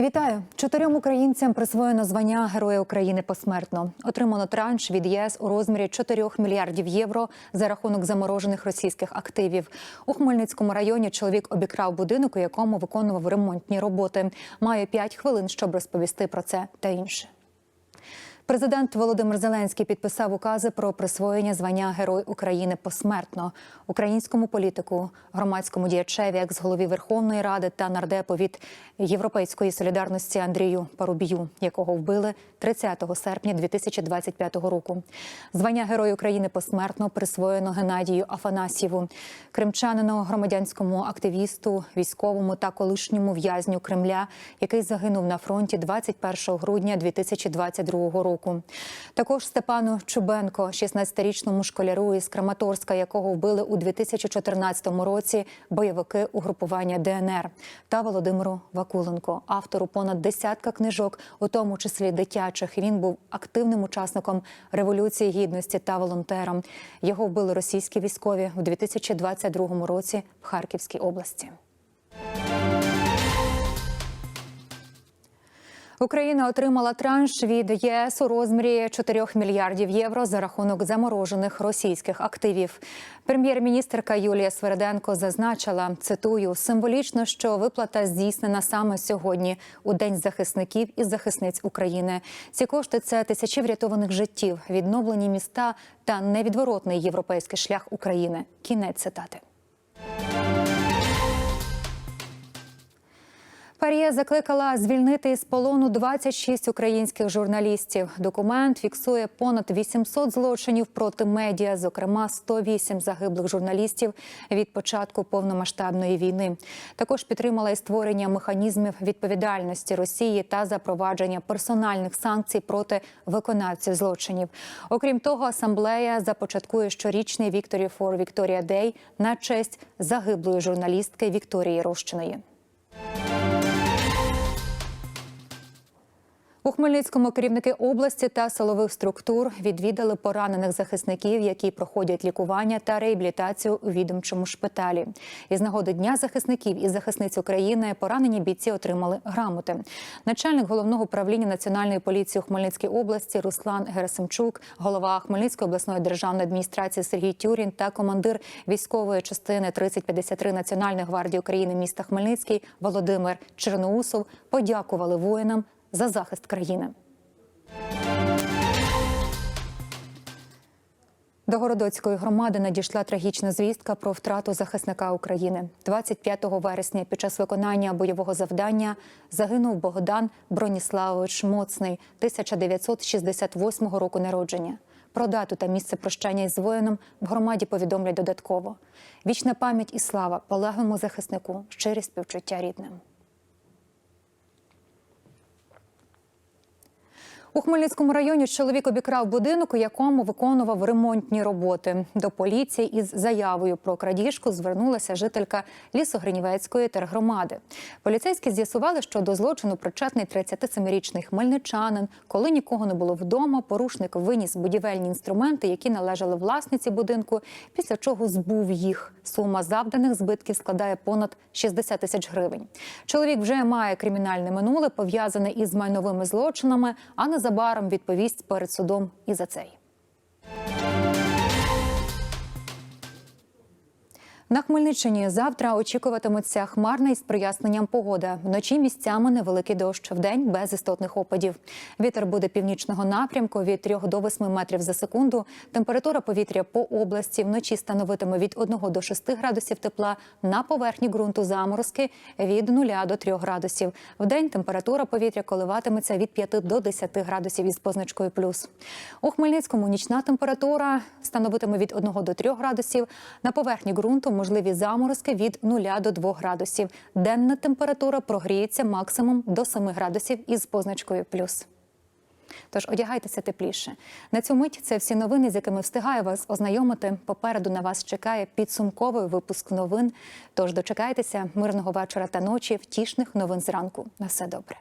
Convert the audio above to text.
Вітаю чотирьом українцям присвоєно звання Героя України посмертно. Отримано транш від ЄС у розмірі 4 мільярдів євро за рахунок заморожених російських активів. У Хмельницькому районі чоловік обікрав будинок, у якому виконував ремонтні роботи. Маю 5 хвилин, щоб розповісти про це та інше. Президент Володимир Зеленський підписав укази про присвоєння звання Герой України посмертно українському політику, громадському діячеві, екс-голові Верховної Ради та нардепу від Європейської солідарності Андрію Парубію, якого вбили 30 серпня 2025 року. Звання Герой України посмертно присвоєно Геннадію Афанасьєву, кримчанину, громадянському активісту, військовому та колишньому в'язню Кремля, який загинув на фронті 21 грудня 2022 року. Також Степану Чубенко, 16-річному школяру із Краматорська, якого вбили у 2014 році бойовики угрупування ДНР, та Володимиру Вакуленко, автору понад десятка книжок, у тому числі дитячих. Він був активним учасником революції гідності та волонтером. Його вбили російські військові у 2022 році в Харківській області. Україна отримала транш від ЄС у розмірі 4 мільярдів євро за рахунок заморожених російських активів. Прем'єр-міністрка Юлія Свереденко зазначила, цитую, символічно, що виплата здійснена саме сьогодні, у день захисників і захисниць України. Ці кошти це тисячі врятованих життів, відновлені міста та невідворотний європейський шлях України. Кінець цитати. Парія закликала звільнити із полону 26 українських журналістів. Документ фіксує понад 800 злочинів проти медіа, зокрема 108 загиблих журналістів від початку повномасштабної війни. Також підтримала і створення механізмів відповідальності Росії та запровадження персональних санкцій проти виконавців злочинів. Окрім того, асамблея започаткує щорічний Victory for Victoria Day на честь загиблої журналістки Вікторії Рощиної. У Хмельницькому керівники області та силових структур відвідали поранених захисників, які проходять лікування та реабілітацію у відомчому шпиталі. Із нагоди дня захисників і захисниць України поранені бійці отримали грамоти. Начальник головного управління національної поліції у Хмельницькій області Руслан Герасимчук, голова Хмельницької обласної державної адміністрації Сергій Тюрін та командир військової частини 3053 Національної гвардії України міста Хмельницький Володимир Черноусов подякували воїнам за захист країни. До Городоцької громади надійшла трагічна звістка про втрату захисника України. 25 вересня під час виконання бойового завдання загинув Богдан Броніславович Моцний 1968 року народження. Про дату та місце прощання із воїном в громаді повідомлять додатково. Вічна пам'ять і слава полеглому захиснику, щирі співчуття рідним. У Хмельницькому районі чоловік обікрав будинок, у якому виконував ремонтні роботи. До поліції із заявою про крадіжку звернулася жителька Лісогринівецької тергромади. Поліцейські з'ясували, що до злочину причетний 37-річний хмельничанин. Коли нікого не було вдома, порушник виніс будівельні інструменти, які належали власниці будинку, після чого збув їх. Сума завданих збитків складає понад 60 тисяч гривень. Чоловік вже має кримінальне минуле, пов'язане із майновими злочинами, а не незабаром відповість перед судом і за цей. На Хмельниччині завтра очікуватиметься хмарна із проясненням погода. Вночі місцями невеликий дощ, вдень без істотних опадів. Вітер буде північного напрямку від 3 до 8 метрів за секунду. Температура повітря по області вночі становитиме від 1 до 6 градусів тепла. На поверхні ґрунту заморозки від 0 до 3 градусів. Вдень температура повітря коливатиметься від 5 до 10 градусів із позначкою плюс. У Хмельницькому нічна температура становитиме від 1 до 3 градусів. На поверхні ґрунту можливі заморозки від 0 до 2 градусів. Денна температура прогріється максимум до 7 градусів із позначкою плюс. Тож одягайтеся тепліше. На цю мить це всі новини, з якими встигаю вас ознайомити. Попереду на вас чекає підсумковий випуск новин. Тож дочекайтеся мирного вечора та ночі, втішних новин зранку. На все добре.